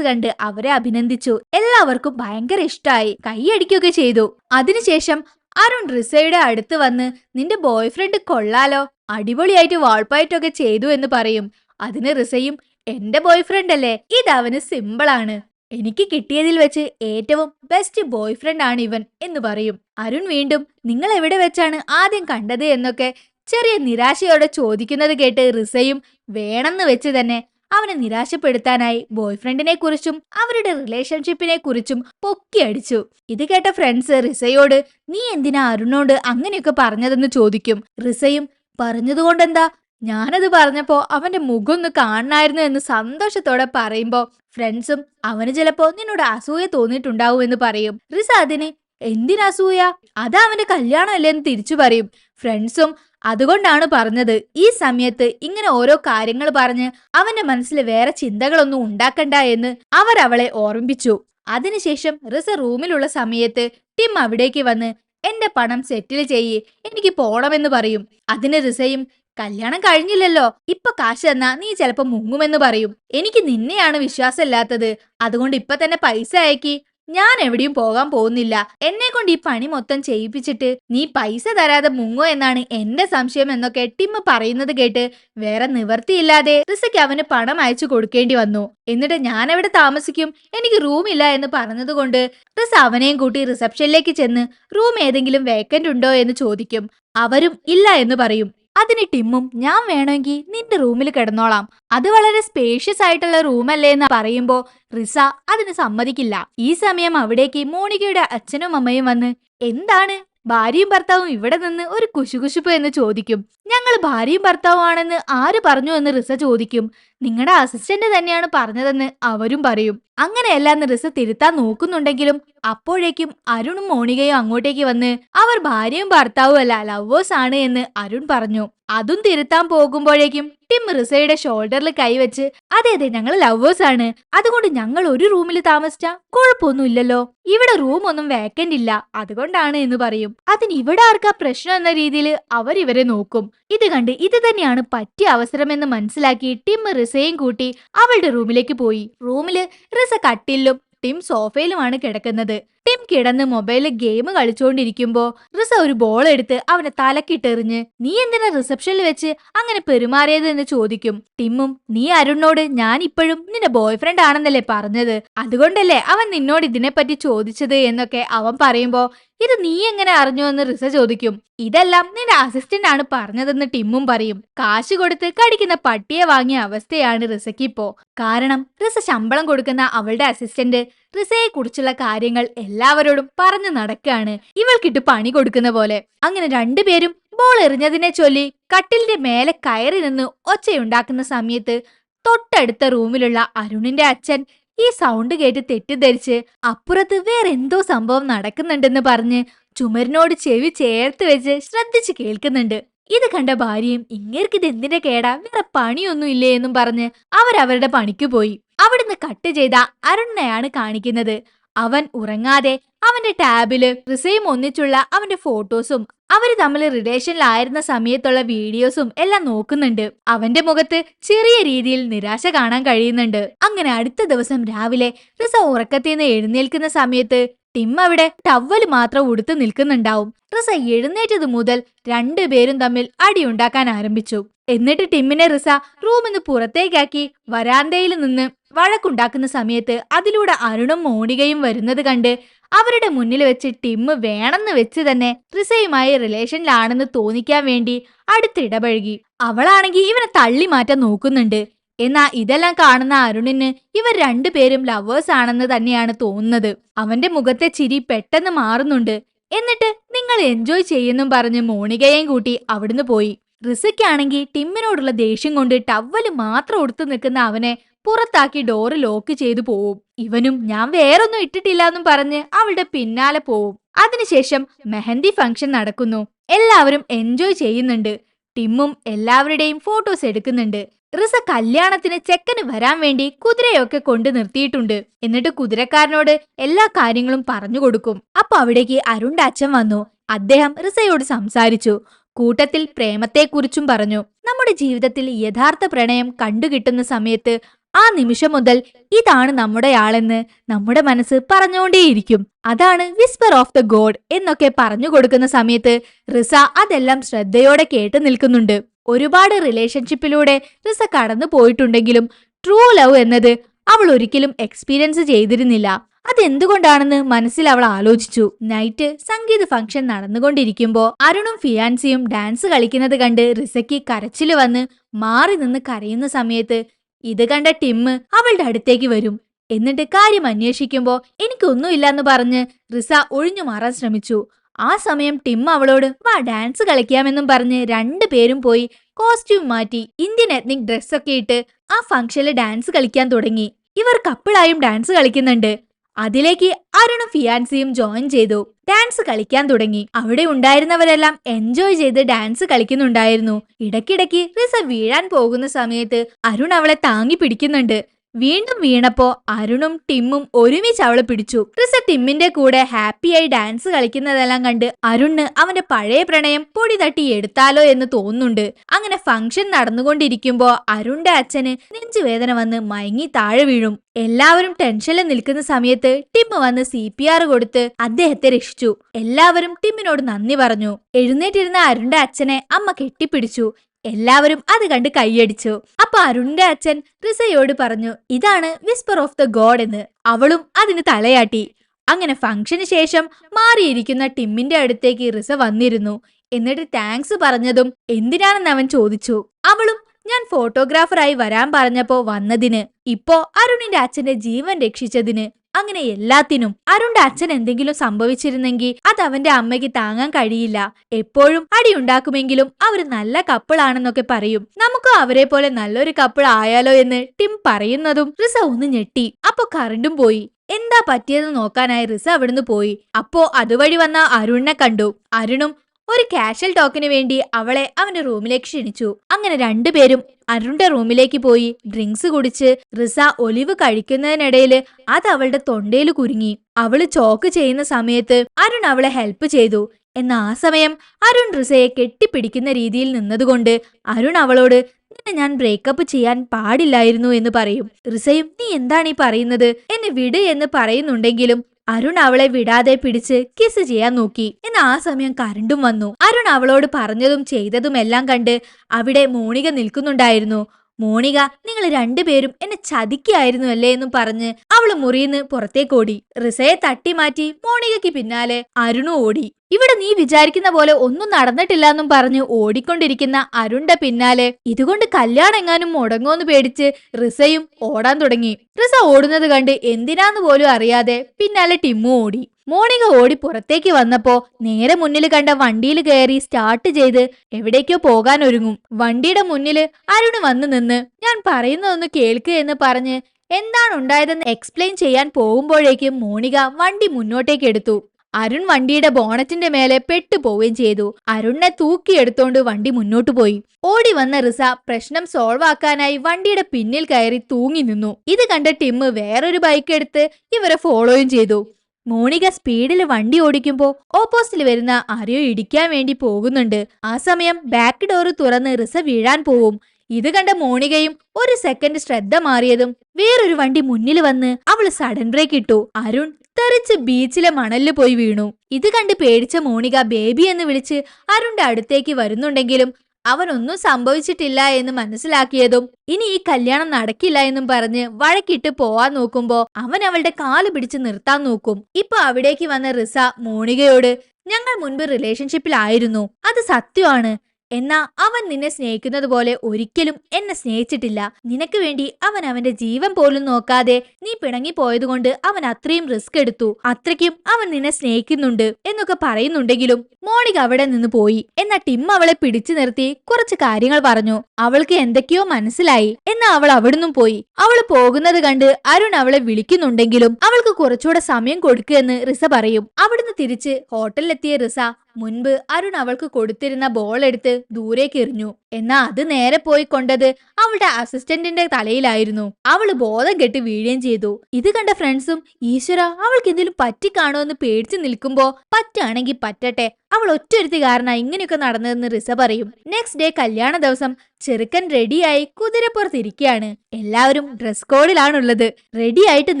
കണ്ട് അവരെ അഭിനന്ദിച്ചു. എല്ലാവർക്കും ഭയങ്കര ഇഷ്ടമായി കൈയടിക്കുകയൊക്കെ ചെയ്തു. അതിനുശേഷം അരുൺ റിസയുടെ അടുത്ത് വന്ന് നിന്റെ ബോയ് ഫ്രണ്ട് കൊള്ളാലോ. അടിപൊളിയായിട്ട് വാൾപ്പായിട്ടൊക്കെ ചെയ്തു എന്ന് പറയും. അതിന് റിസയും എന്റെ ബോയ് ഫ്രണ്ട് അല്ലേ? ഇത് അവന് സിമ്പിളാണ് എനിക്ക് കിട്ടിയതിൽ വെച്ച് ഏറ്റവും ബെസ്റ്റ് ബോയ് ഫ്രണ്ട് ആണ് ഇവൻ എന്ന് പറയും. അരുൺ വീണ്ടും നിങ്ങൾ എവിടെ വെച്ചാണ് ആദ്യം കണ്ടത്? എന്നൊക്കെ ചെറിയ നിരാശയോടെ ചോദിക്കുന്നത് കേട്ട് റിസയും വേണമെന്ന് വെച്ച് തന്നെ. അവനെ നിരാശപ്പെടുത്താനായി ബോയ് ഫ്രണ്ടിനെ കുറിച്ചും അവരുടെ റിലേഷൻഷിപ്പിനെ കുറിച്ചും പൊക്കിയടിച്ചു. ഇത് കേട്ട ഫ്രണ്ട്സ് റിസയോട് നീ എന്തിനാ അരുണോട് അങ്ങനെയൊക്കെ പറഞ്ഞതെന്ന് ചോദിക്കും? റിസയും പറഞ്ഞതുകൊണ്ടെന്താ? ഞാനത് പറഞ്ഞപ്പോ അവന്റെ മുഖം ഒന്ന് കാണണമായിരുന്നു എന്ന് സന്തോഷത്തോടെ പറയുമ്പോ ഫ്രണ്ട്സും അവന് ചിലപ്പോ നിന്നോട് അസൂയ തോന്നിയിട്ടുണ്ടാവും എന്ന് പറയും. റിസ അതിന് എന്തിനസൂയ അത് അവന്റെ കല്യാണം അല്ലേ എന്ന് തിരിച്ചു പറയും. ഫ്രണ്ട്സും അതുകൊണ്ടാണ് പറഞ്ഞത്. ഈ സമയത്ത് ഇങ്ങനെ ഓരോ കാര്യങ്ങൾ പറഞ്ഞ് അവന്റെ മനസ്സിൽ വേറെ ചിന്തകളൊന്നും ഉണ്ടാക്കണ്ട എന്ന് അവർ അവളെ ഓർമ്മിപ്പിച്ചു. അതിനുശേഷം റിസ റൂമിലുള്ള സമയത്ത് ടിം അവിടേക്ക് വന്ന് എന്റെ പണം സെറ്റിൽ ചെയ്യ് എനിക്ക് പോണമെന്ന് പറയും. അതിന് റിസയും കല്യാണം കഴിഞ്ഞില്ലല്ലോ ഇപ്പൊ കാശ് തന്നാ നീ ചിലപ്പോ മുങ്ങുമെന്ന് പറയും. എനിക്ക് നിന്നെയാണ് വിശ്വാസമില്ലാത്തത്. അതുകൊണ്ട് ഇപ്പൊ തന്നെ പൈസ അയക്കി. ഞാൻ എവിടെയും പോകാൻ പോകുന്നില്ല. എന്നെ കൊണ്ട് ഈ പണി മൊത്തം ചെയ്യിപ്പിച്ചിട്ട് നീ പൈസ തരാതെ മുങ്ങോ എന്നാണ് എന്റെ സംശയം എന്നൊക്കെ ടിമ്മ പറയുന്നത് കേട്ട് വേറെ നിവർത്തിയില്ലാതെ റിസയ്ക്ക് അവന് പണം അയച്ചു കൊടുക്കേണ്ടി വന്നു. എന്നിട്ട് ഞാൻ എവിടെ താമസിക്കും? എനിക്ക് റൂമില്ല എന്ന് പറഞ്ഞതുകൊണ്ട് റിസ അവനെയും കൂട്ടി റിസപ്ഷനിലേക്ക് ചെന്ന് റൂം ഏതെങ്കിലും വേക്കന്റ് ഉണ്ടോ? എന്ന് ചോദിക്കും. അവരും ഇല്ല എന്ന് പറയും. അതിന് ടിമ്മും ഞാൻ വേണമെങ്കിൽ നിന്റെ റൂമിൽ കിടന്നോളാം. അത് വളരെ സ്പേഷ്യസ് ആയിട്ടുള്ള റൂമല്ലേ എന്ന് പറയുമ്പോ റിസ അതിന് സമ്മതിക്കില്ല. ഈ സമയം അവിടേക്ക് മോണികയുടെ അച്ഛനും അമ്മയും വന്ന് എന്താണ്? ഭാര്യയും ഭർത്താവും ഇവിടെ നിന്ന് ഒരു കുശുകുശുപ്പ് എന്ന് ചോദിക്കും. ഞങ്ങൾ ഭാര്യയും ഭർത്താവും ആണെന്ന് ആര് പറഞ്ഞു എന്ന് റിസ ചോദിക്കും. നിങ്ങളുടെ അസിസ്റ്റന്റ് തന്നെയാണ് പറഞ്ഞതെന്ന് അവരും പറയും. അങ്ങനെയല്ല എന്ന് റിസ തിരുത്താൻ നോക്കുന്നുണ്ടെങ്കിലും അപ്പോഴേക്കും അരുണും മോണികയും അങ്ങോട്ടേക്ക് വന്ന് അവർ ഭാര്യയും ഭർത്താവും അല്ല ലവേഴ്സ് ആണ് എന്ന് അരുൺ പറഞ്ഞു. അതും തിരുത്താൻ പോകുമ്പോഴേക്കും ടിം റിസയുടെ ഷോൾഡറിൽ കൈവച്ച് അതെ അതെ ഞങ്ങൾ ലവേഴ്സ് ആണ്. അതുകൊണ്ട് ഞങ്ങൾ ഒരു റൂമിൽ താമസിച്ചാ? കുഴപ്പമൊന്നുമില്ലല്ലോ. ഇവിടെ റൂം ഒന്നും വേക്കന്റ് ഇല്ല. അതുകൊണ്ടാണ് എന്ന് പറയും. അതിന് ഇവിടെ ആർക്കാ പ്രശ്നം എന്ന രീതിയിൽ അവർ ഇവരെ നോക്കും. ഇത് കണ്ട് ഇത് തന്നെയാണ് പറ്റിയ അവസരമെന്ന് മനസ്സിലാക്കി ടിം റിസയും കൂട്ടി അവളുടെ റൂമിലേക്ക് പോയി. റൂമിൽ റിസ കട്ടിലും ടിം സോഫയിലുമാണ് കിടക്കുന്നത്. ടിം കിടന്ന് മൊബൈലിൽ ഗെയിം കളിച്ചുകൊണ്ടിരിക്കുമ്പോ റിസ ഒരു ബോൾ എടുത്ത് അവനെ തലക്കിട്ടെറിഞ്ഞ് നീ എന്തിനാ റിസപ്ഷനിൽ വെച്ച് അങ്ങനെ പെരുമാറിയത്? എന്ന് ചോദിക്കും. ടിമ്മും നീ അരുണിനോട് ഞാൻ ഇപ്പോഴും നിന്റെ ബോയ്ഫ്രണ്ട് ആണെന്നല്ലേ പറഞ്ഞത്? അതുകൊണ്ടല്ലേ അവൻ നിന്നോട് ഇതിനെപ്പറ്റി ചോദിച്ചത്? എന്നൊക്കെ അവൻ പറയുമ്പോ ഇത് നീ എങ്ങനെ അറിഞ്ഞു? എന്ന് റിസ ചോദിക്കും. ഇതെല്ലാം നിന്റെ അസിസ്റ്റന്റ് ആണ് പറഞ്ഞതെന്ന് ടിമ്മും പറയും. കാശ് കൊടുത്ത് കടിക്കുന്ന പട്ടിയെ വാങ്ങിയ അവസ്ഥയാണ് റിസയ്ക്കിപ്പോ കാരണം റിസ ശമ്പളം കൊടുക്കുന്ന അവളുടെ അസിസ്റ്റന്റ് റിസയെ കുറിച്ചുള്ള കാര്യങ്ങൾ എല്ലാവരോടും പറഞ്ഞു നടക്കുകയാണ് ഇവൾക്കിട്ട് പണി കൊടുക്കുന്ന പോലെ. അങ്ങനെ രണ്ടുപേരും ബോൾ എറിഞ്ഞതിനെ ചൊല്ലി കട്ടിലിന്റെ മേലെ കയറി നിന്ന് ഒച്ചയുണ്ടാക്കുന്ന സമയത്ത് തൊട്ടടുത്ത റൂമിലുള്ള അരുണിന്റെ അച്ഛൻ ഈ സൗണ്ട് കേട്ട് തെറ്റിദ്ധരിച്ച് അപ്പുറത്ത് വേറെ എന്തോ സംഭവം നടക്കുന്നുണ്ടെന്ന് പറഞ്ഞ് ചുമരിനോട് ചെവി ചേർത്ത് വെച്ച് ശ്രദ്ധിച്ച് കേൾക്കുന്നുണ്ട്. ഇത് കണ്ട ഭാര്യയും ഇങ്ങേർക്ക് ഇത് എന്തിന്റെ കേടാ? വേറെ പണിയൊന്നും ഇല്ലേ എന്നും പറഞ്ഞ് അവരവരുടെ പണിക്ക് പോയി. അവിടുന്ന് കട്ട് ചെയ്ത അരുണിനെയാണ് കാണിക്കുന്നത്. അവൻ ഉറങ്ങാതെ അവന്റെ ടാബിൽ റിസയും ഒന്നിച്ചുള്ള അവന്റെ ഫോട്ടോസും അവർ തമ്മിൽ റിലേഷനിലായിരുന്ന സമയത്തുള്ള വീഡിയോസും എല്ലാം നോക്കുന്നുണ്ട്. അവന്റെ മുഖത്ത് ചെറിയ രീതിയിൽ നിരാശ കാണാൻ കഴിയുന്നുണ്ട്. അങ്ങനെ അടുത്ത ദിവസം രാവിലെ റിസ ഉറക്കത്തിൽ നിന്ന് എഴുന്നേൽക്കുന്ന സമയത്ത് ടിം അവിടെ ടവൽ മാത്രം ഉടുത്ത് നിൽക്കുന്നുണ്ടാവും. റിസ എഴുന്നേറ്റത് മുതൽ രണ്ടുപേരും തമ്മിൽ അടിയുണ്ടാക്കാൻ ആരംഭിച്ചു. എന്നിട്ട് ടിമ്മിനെ റിസ റൂമിൽ നിന്ന് പുറത്തേക്കാക്കി വരാന്തയിൽ നിന്ന് വഴക്കുണ്ടാക്കുന്ന സമയത്ത് അതിലൂടെ അരുണും മോണികയും വരുന്നത് കണ്ട് അവരുടെ മുന്നിൽ വെച്ച് ടിമ്മ് വേണമെന്ന് വെച്ച് തന്നെ റിസയുമായി റിലേഷനിലാണെന്ന് തോന്നിക്കാൻ വേണ്ടി അടുത്തിടപഴകി. അവളാണെങ്കിൽ ഇവനെ തള്ളി മാറ്റാൻ നോക്കുന്നുണ്ട്. എന്നാ ഇതെല്ലാം കാണുന്ന അരുണിന് ഇവർ രണ്ടുപേരും ലവേഴ്സ് ആണെന്ന് തന്നെയാണ് തോന്നുന്നത്. അവന്റെ മുഖത്തെ ചിരി പെട്ടെന്ന് മാറുന്നുണ്ട്. എന്നിട്ട് നിങ്ങൾ എൻജോയ് ചെയ്യുന്നും പറഞ്ഞ് മോണികയെയും കൂട്ടി അവിടുന്ന് പോയി. റിസയ്ക്കാണെങ്കിൽ ടിമ്മിനോടുള്ള ദേഷ്യം കൊണ്ട് ടവൽ മാത്രം ഉടുത്തു നിൽക്കുന്ന അവനെ പുറത്താക്കി ഡോറ് ലോക്ക് ചെയ്തു പോവും. ഇവനും ഞാൻ വേറൊന്നും ഇട്ടിട്ടില്ല എന്നും പറഞ്ഞ് അവളുടെ പിന്നാലെ പോവും. അതിനുശേഷം മെഹന്തി ഫംഗ്ഷൻ നടക്കുന്നു. എല്ലാവരും എൻജോയ് ചെയ്യുന്നുണ്ട്. ടിമ്മും എല്ലാവരുടെയും ഫോട്ടോസ് എടുക്കുന്നുണ്ട്. റിസ കല്യാണത്തിന് ചെക്കന് വരാൻ വേണ്ടി കുതിരയൊക്കെ കൊണ്ട് നിർത്തിയിട്ടുണ്ട്. എന്നിട്ട് കുതിരക്കാരനോട് എല്ലാ കാര്യങ്ങളും പറഞ്ഞു കൊടുക്കും. അപ്പൊ അവിടേക്ക് അരുണ്ടാച്ചൻ വന്നു. അദ്ദേഹം റിസയോട് സംസാരിച്ചു. കൂട്ടത്തിൽ പ്രേമത്തെക്കുറിച്ചും പറഞ്ഞു. നമ്മുടെ ജീവിതത്തിൽ യഥാർത്ഥ പ്രണയം കണ്ടുകിട്ടുന്ന സമയത്ത് ആ നിമിഷം മുതൽ ഇതാണ് നമ്മുടെ ആളെന്ന് നമ്മുടെ മനസ്സ് പറഞ്ഞുകൊണ്ടേയിരിക്കും. അതാണ് വിസ്പർ ഓഫ് ദ ഗോഡ് എന്നൊക്കെ പറഞ്ഞു കൊടുക്കുന്ന സമയത്ത് റിസ അതെല്ലാം ശ്രദ്ധയോടെ കേട്ട് നിൽക്കുന്നുണ്ട്. ഒരുപാട് റിലേഷൻഷിപ്പിലൂടെ റിസ കടന്നു പോയിട്ടുണ്ടെങ്കിലും ട്രൂ ലവ് എന്നത് അവൾ ഒരിക്കലും എക്സ്പീരിയൻസ് ചെയ്തിരുന്നില്ല. അതെന്തുകൊണ്ടാണെന്ന് മനസ്സിൽ അവൾ ആലോചിച്ചു. നൈറ്റ് സംഗീത ഫംഗ്ഷൻ നടന്നുകൊണ്ടിരിക്കുമ്പോ അരുണും ഫിയാൻസിയും ഡാൻസ് കളിക്കുന്നത് കണ്ട് റിസയ്ക്ക് കരച്ചിൽ വന്ന് മാറി നിന്ന് കരയുന്ന സമയത്ത് ഇത് കണ്ട ടിമ്മ് അവളുടെ അടുത്തേക്ക് വരും. എന്നിട്ട് കാര്യം അന്വേഷിക്കുമ്പോ എനിക്കൊന്നുമില്ലെന്ന് പറഞ്ഞ് റിസ ഒഴിഞ്ഞു മാറാൻ ശ്രമിച്ചു. ആ സമയം ടിം അവളോട് വാ ഡാൻസ് കളിക്കാമെന്നും പറഞ്ഞ് രണ്ടു പേരും പോയി കോസ്റ്റ്യൂം മാറ്റി ഇന്ത്യൻ എത്നിക് ഡ്രസ്സൊക്കെ ഇട്ട് ആ ഫംഗ്ഷനിൽ ഡാൻസ് കളിക്കാൻ തുടങ്ങി. ഇവർ കപ്പിളായും ഡാൻസ് കളിക്കുന്നുണ്ട്. അതിലേക്ക് അരുണും ഫിയാൻസിയും ജോയിൻ ചെയ്തു. ഡാൻസ് കളിക്കാൻ തുടങ്ങി. അവിടെ ഉണ്ടായിരുന്നവരെല്ലാം എൻജോയ് ചെയ്ത് ഡാൻസ് കളിക്കുന്നുണ്ടായിരുന്നു. ഇടയ്ക്കിടയ്ക്ക് റിസ വീഴാൻ പോകുന്ന സമയത്ത് അരുൺ അവളെ താങ്ങി പിടിക്കുന്നുണ്ട്. വീണ്ടും വീണപ്പോ അരുണും ടിമ്മും ഒരുമിച്ച് അവളെ പിടിച്ചു. ക്രിസ് ടിമ്മിന്റെ കൂടെ ഹാപ്പിയായി ഡാൻസ് കളിക്കുന്നതെല്ലാം കണ്ട് അരുണ് അവന്റെ പഴയ പ്രണയം പൊടി തട്ടി എടുത്താലോ എന്ന് തോന്നുന്നുണ്ട്. അങ്ങനെ ഫംഗ്ഷൻ നടന്നുകൊണ്ടിരിക്കുമ്പോ അരുണിന്റെ അച്ഛന് നെഞ്ചുവേദന വന്ന് മയങ്ങി താഴെ വീഴും. എല്ലാവരും ടെൻഷനിൽ നിൽക്കുന്ന സമയത്ത് ടിമ്മ് വന്ന് സി പി ആർ കൊടുത്ത് അദ്ദേഹത്തെ രക്ഷിച്ചു. എല്ലാവരും ടിമ്മിനോട് നന്ദി പറഞ്ഞു. എഴുന്നേറ്റിരുന്ന അരുണിന്റെ അച്ഛനെ അമ്മ കെട്ടിപ്പിടിച്ചു. എല്ലാവരും അത് കണ്ട് കൈയടിച്ചു. അപ്പൊ അരുണിന്റെ അച്ഛൻ റിസയോട് പറഞ്ഞു ഇതാണ് വിസ്പർ ഓഫ് ദ ഗോഡ് എന്ന്. അവളും അതിന് തലയാട്ടി. അങ്ങനെ ഫംഗ്ഷന് ശേഷം മാറിയിരിക്കുന്ന ടിമ്മിന്റെ അടുത്തേക്ക് റിസ വന്നിരുന്നു. എന്നിട്ട് താങ്ക്സ് പറഞ്ഞതും എന്തിനാണെന്ന് അവൻ ചോദിച്ചു. അവളും ഞാൻ ഫോട്ടോഗ്രാഫറായി വരാൻ പറഞ്ഞപ്പോ വന്നതിന്. ഇപ്പോ അരുണിന്റെ അച്ഛന്റെ ജീവൻ രക്ഷിച്ചതിന്. അങ്ങനെ എല്ലാത്തിനും അരുണിന്റെ അച്ഛൻ എന്തെങ്കിലും സംഭവിച്ചിരുന്നെങ്കിൽ അത് അവന്റെ അമ്മയ്ക്ക് താങ്ങാൻ കഴിയില്ല. എപ്പോഴും അടിയുണ്ടാക്കുമെങ്കിലും അവർ നല്ല കപ്പിൾ ആണെന്നൊക്കെ പറയും. നമുക്ക് അവരെ പോലെ നല്ലൊരു കപ്പിൾ ആയാലോ എന്ന് ടിം പറയുന്നതും റിസ ഒന്ന് ഞെട്ടി. അപ്പൊ കറണ്ടും പോയി. എന്താ പറ്റിയതെന്ന് നോക്കാനായി റിസ അവിടുന്ന് പോയി. അപ്പോ അതുവഴി വന്ന അരുണിനെ കണ്ടു. അരുണും ഒരു കാഷ്വൽ ടോക്കിന് വേണ്ടി അവളെ അവന്റെ റൂമിലേക്ക് ക്ഷണിച്ചു. അങ്ങനെ രണ്ടുപേരും അരുണിന്റെ റൂമിലേക്ക് പോയി ഡ്രിങ്ക്സ് കുടിച്ച് റിസ ഒലിവ് കഴിക്കുന്നതിനിടയിൽ അത് അവളുടെ തൊണ്ടയിൽ കുരുങ്ങി. അവൾ ചോക്ക് ചെയ്യുന്ന സമയത്ത് അരുൺ അവളെ ഹെൽപ്പ് ചെയ്തു. എന്ന ആ സമയം അരുൺ റിസയെ കെട്ടിപ്പിടിക്കുന്ന രീതിയിൽ നിന്നതുകൊണ്ട് അരുൺ അവളോട് നിന്നെ ഞാൻ ബ്രേക്കപ്പ് ചെയ്യാൻ പാടില്ലായിരുന്നു എന്ന് പറയും. റിസയും നീ എന്താണ് ഈ പറയുന്നത്? എന്നെ വിട് എന്ന് പറയുന്നുണ്ടെങ്കിലും അരുൺ അവളെ വിടാതെ പിടിച്ച് കിസ് ചെയ്യാൻ നോക്കി. എന്നാൽ ആ സമയം കരണ്ടും വന്നു. അരുൺ അവളോട് പറഞ്ഞതും ചെയ്തതും എല്ലാം കണ്ട് അവിടെ മോണിക നിൽക്കുന്നുണ്ടായിരുന്നു. മോണിക നിങ്ങൾ രണ്ടുപേരും എന്നെ ചതിക്കായിരുന്നു അല്ലേ എന്നും പറഞ്ഞ് അവൾ മുറിയിന്ന് പുറത്തേക്കോടി റിസയെ തട്ടിമാറ്റി മോണികയ്ക്ക് പിന്നാലെ അരുണു ഓടി. ഇവിടെ നീ വിചാരിക്കുന്ന പോലെ ഒന്നും നടന്നിട്ടില്ല എന്നും പറഞ്ഞ് ഓടിക്കൊണ്ടിരിക്കുന്ന അരുണിന്റെ പിന്നാലെ ഇതുകൊണ്ട് കല്യാണം എങ്ങാനും മുടങ്ങോന്ന് പേടിച്ച് റിസയും ഓടാൻ തുടങ്ങി. റിസ ഓടുന്നത് കണ്ട് എന്തിനാന്ന് പോലും അറിയാതെ പിന്നാലെ ടിമ്മു ഓടി. മോണിക ഓടി പുറത്തേക്ക് വന്നപ്പോ നേരെ മുന്നിൽ കണ്ട വണ്ടിയിൽ കയറി സ്റ്റാർട്ട് ചെയ്ത് എവിടേക്കോ പോകാൻ ഒരുങ്ങും. വണ്ടിയുടെ മുന്നിൽ അരുണ് വന്നു നിന്ന് ഞാൻ പറയുന്നതൊന്ന് കേൾക്ക് എന്ന് പറഞ്ഞ് എന്താണ് ഉണ്ടായതെന്ന് എക്സ്പ്ലെയിൻ ചെയ്യാൻ പോകുമ്പോഴേക്കും മോണിക വണ്ടി മുന്നോട്ടേക്ക് എടുത്തു. അരുൺ വണ്ടിയുടെ ബോണറ്റിന്റെ മേലെ പെട്ടുപോവുകയും ചെയ്തു. അരുണിനെ തൂക്കിയെടുത്തോണ്ട് വണ്ടി മുന്നോട്ടു പോയി. ഓടി വന്ന റിസ പ്രശ്നം സോൾവ് ആക്കാനായി വണ്ടിയുടെ പിന്നിൽ കയറി തൂങ്ങി നിന്നു. ഇത് കണ്ട ടിമ്മ് വേറൊരു ബൈക്ക് എടുത്ത് ഇവരെ ഫോളോയും ചെയ്തു. മോണിക സ്പീഡിൽ വണ്ടി ഓടിക്കുമ്പോൾ ഓപ്പോസിറ്റിൽ വരുന്ന ആരെയോ ഇടിക്കാൻ വേണ്ടി പോകുന്നുണ്ട്. ആ സമയം ബാക്ക് ഡോറ് തുറന്ന് റിസ വീഴാൻ പോവും. ഇത് കണ്ട മോണികയും ഒരു സെക്കൻഡ് ശ്രദ്ധ മാറിയതും വേറൊരു വണ്ടി മുന്നിൽ വന്ന് അവൾ സഡൻ ബ്രേക്ക് ഇട്ടു. അരുൺ തെറിച്ച് ബീച്ചിലെ മണലിൽ പോയി വീണു. ഇത് കണ്ട് പേടിച്ച മോണിക ബേബി എന്ന് വിളിച്ച് അരുണിന്റെ അടുത്തേക്ക് വരുന്നുണ്ടെങ്കിലും അവനൊന്നും സംഭവിച്ചിട്ടില്ല എന്ന് മനസ്സിലാക്കിയതും ഇനി ഈ കല്യാണം നടക്കില്ല എന്നും പറഞ്ഞ് വഴക്കിട്ട് പോവാൻ നോക്കുമ്പോ അവൻ അവളുടെ കാൽ പിടിച്ച് നിർത്താൻ നോക്കും. ഇപ്പൊ അവിടേക്ക് വന്ന റിസ മോണികയോട് ഞങ്ങൾ മുൻപ് റിലേഷൻഷിപ്പിലായിരുന്നു അത് സത്യമാണ്. എന്നാ അവൻ നിന്നെ സ്നേഹിക്കുന്നത് പോലെ ഒരിക്കലും എന്നെ സ്നേഹിച്ചിട്ടില്ല. നിനക്ക് വേണ്ടി അവൻ അവന്റെ ജീവൻ പോലും നോക്കാതെ നീ പിണങ്ങി പോയതുകൊണ്ട് അവൻ അത്രയും റിസ്ക് എടുത്തു. അത്രയ്ക്കും അവൻ നിന്നെ സ്നേഹിക്കുന്നുണ്ട് എന്നൊക്കെ പറയുന്നുണ്ടെങ്കിലും മോണിക അവിടെ നിന്ന് പോയി. എന്നാ ടിം അവളെ പിടിച്ചു നിർത്തി കുറച്ച് കാര്യങ്ങൾ പറഞ്ഞു. അവൾക്ക് എന്തൊക്കെയോ മനസ്സിലായി. എന്നാ അവൾ അവിടുന്നും പോയി. അവൾ പോകുന്നത് കണ്ട് അരുൺ അവളെ വിളിക്കുന്നുണ്ടെങ്കിലും അവൾക്ക് കുറച്ചുകൂടെ സമയം കൊടുക്കുമെന്ന് റിസ പറയും. അവിടുന്ന് തിരിച്ച് ഹോട്ടലിലെത്തിയ റിസ മുൻപ് അരുൺ അവൾക്ക് കൊടുത്തിരുന്ന ബോൾ എടുത്ത് ദൂരേക്ക് എറിഞ്ഞു. എന്നാ അത് നേരെ പോയി കൊണ്ടത് അവളുടെ അസിസ്റ്റന്റിന്റെ തലയിലായിരുന്നു. അവൾ ബോധം കെട്ട് വീഴുകയും ചെയ്തു. ഇത് കണ്ട ഫ്രണ്ട്സും ഈശ്വര അവൾക്ക് എന്തെങ്കിലും പറ്റിക്കാണോ എന്ന് പേടിച്ചു നിൽക്കുമ്പോ പറ്റാണെങ്കിൽ പറ്റട്ടെ. അവൾ ഒറ്റൊരുത്തി കാരണം ഇങ്ങനെയൊക്കെ നടന്നതെന്ന് റിസ പറയും. നെക്സ്റ്റ് ഡേ കല്യാണ ദിവസം ചെറുക്കൻ റെഡിയായി കുതിരപ്പുറത്തിരിക്കുകയാണ്. എല്ലാവരും ഡ്രസ് കോഡിലാണുള്ളത് റെഡിയായിട്ട്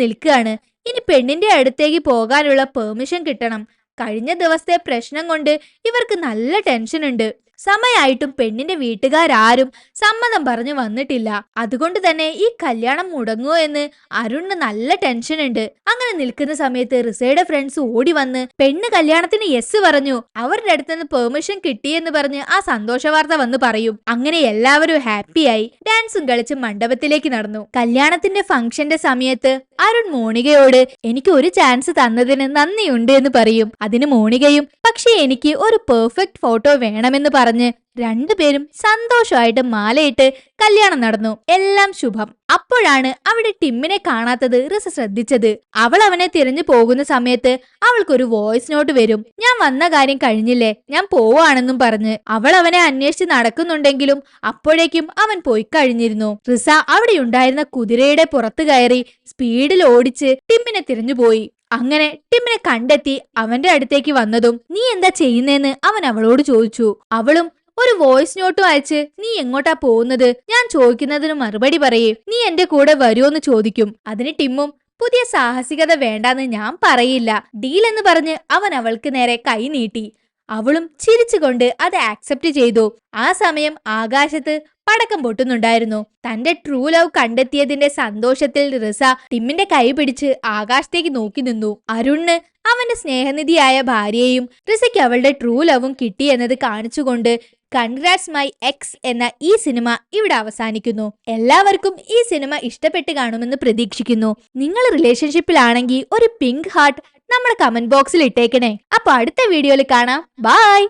നിൽക്കുകയാണ്. ഇനി പെണ്ണിന്റെ അടുത്തേക്ക് പോകാനുള്ള പെർമിഷൻ കിട്ടണം. കഴിഞ്ഞ ദിവസത്തെ പ്രശ്നം കൊണ്ട് ഇവർക്ക് നല്ല ടെൻഷൻ ഉണ്ട് സമയായിട്ടും പെണ്ണിന്റെ വീട്ടുകാരാരും സമ്മതം പറഞ്ഞു വന്നിട്ടില്ല. അതുകൊണ്ട് തന്നെ ഈ കല്യാണം മുടങ്ങുമോ എന്ന് അരുണിന് നല്ല ടെൻഷൻ ഉണ്ട്. അങ്ങനെ നിൽക്കുന്ന സമയത്ത് റിസയുടെ ഫ്രണ്ട്സ് ഓടി വന്ന് പെണ്ണ് കല്യാണത്തിന് യെസ് പറഞ്ഞു. അവരുടെ അടുത്തുനിന്ന് പെർമിഷൻ കിട്ടിയെന്ന് പറഞ്ഞ് ആ സന്തോഷ വാർത്ത വന്ന് പറയും. അങ്ങനെ എല്ലാവരും ഹാപ്പിയായി ഡാൻസും കളിച്ച് മണ്ഡപത്തിലേക്ക് നടന്നു. കല്യാണത്തിന്റെ ഫംഗ്ഷന്റെ സമയത്ത് അരുൺ മോണികയോട് എനിക്ക് ഒരു ചാൻസ് തന്നതിന് നന്ദിയുണ്ട് എന്ന് പറയും. അതിന് മോണികയും പക്ഷേ എനിക്ക് ഒരു പെർഫെക്റ്റ് ഫോട്ടോ വേണമെന്ന് പറഞ്ഞ് രണ്ടുപേരും സന്തോഷമായിട്ട് മാലയിട്ട് കല്യാണം നടന്നു. എല്ലാം ശുഭം. അപ്പോഴാണ് അവിടെ ടിമ്മിനെ കാണാത്തത് റിസ ശ്രദ്ധിച്ചത്. അവൾ അവനെ തിരഞ്ഞു പോകുന്ന സമയത്ത് അവൾക്കൊരു വോയിസ് നോട്ട് വരും. ഞാൻ വന്ന കാര്യം കഴിഞ്ഞില്ലേ? ഞാൻ പോവാണെന്നും പറഞ്ഞ് അവൾ അവനെ അന്വേഷിച്ച് നടക്കുന്നുണ്ടെങ്കിലും അപ്പോഴേക്കും അവൻ പോയി കഴിഞ്ഞിരുന്നു. റിസ അവിടെ ഉണ്ടായിരുന്ന കുതിരയുടെ പുറത്തു കയറി സ്പീഡിൽ ഓടിച്ച് ടിമ്മിനെ തിരഞ്ഞുപോയി അങ്ങനെ ടിമ്മിനെ കണ്ടെത്തി അവന്റെ അടുത്തേക്ക് വന്നതും നീ എന്താ ചെയ്യുന്നേന്ന് അവൻ അവളോട് ചോദിച്ചു. അവളും ഒരു വോയിസ് നോട്ടും അയച്ച് നീ എങ്ങോട്ടാ പോകുന്നത്? ഞാൻ ചോദിക്കുന്നതിന് മറുപടി പറയേ. നീ എന്റെ കൂടെ വരുമോന്ന് ചോദിക്കും. അതിന് ടിമ്മും പുതിയ സാഹസികത വേണ്ടാന്ന് ഞാൻ പറയില്ല. ഡീൽ എന്ന് പറഞ്ഞ് അവൻ അവൾക്ക് നേരെ കൈ നീട്ടി. അവളും ചിരിച്ചുകൊണ്ട് അത് ആക്സെപ്റ്റ് ചെയ്തു. ആ സമയം ആകാശത്ത് പടക്കം പൊട്ടുന്നുണ്ടായിരുന്നു. തന്റെ ട്രൂ ലവ് കണ്ടെത്തിയതിന്റെ സന്തോഷത്തിൽ റിസ ടിമ്മിന്റെ കൈ പിടിച്ച് ആകാശത്തേക്ക് നോക്കി നിന്നു. അരുണിന് അവന്റെ സ്നേഹനിധിയായ ഭാര്യയെയും റിസയ്ക്ക് അവളുടെ ട്രൂ ലവും കിട്ടിയെന്നത് കാണിച്ചുകൊണ്ട് കൺഗ്രാറ്റ്സ് മൈ എക്സ് എന്ന ഈ സിനിമ ഇവിടെ അവസാനിക്കുന്നു. എല്ലാവർക്കും ഈ സിനിമ ഇഷ്ടപ്പെട്ട് കാണുമെന്ന് പ്രതീക്ഷിക്കുന്നു. നിങ്ങൾ റിലേഷൻഷിപ്പിലാണെങ്കിൽ ഒരു പിങ്ക് ഹാർട്ട് നമ്മുടെ കമന്റ് ബോക്സിൽ ഇട്ടേക്കണേ. അപ്പൊ അടുത്ത വീഡിയോയിൽ കാണാം. ബൈ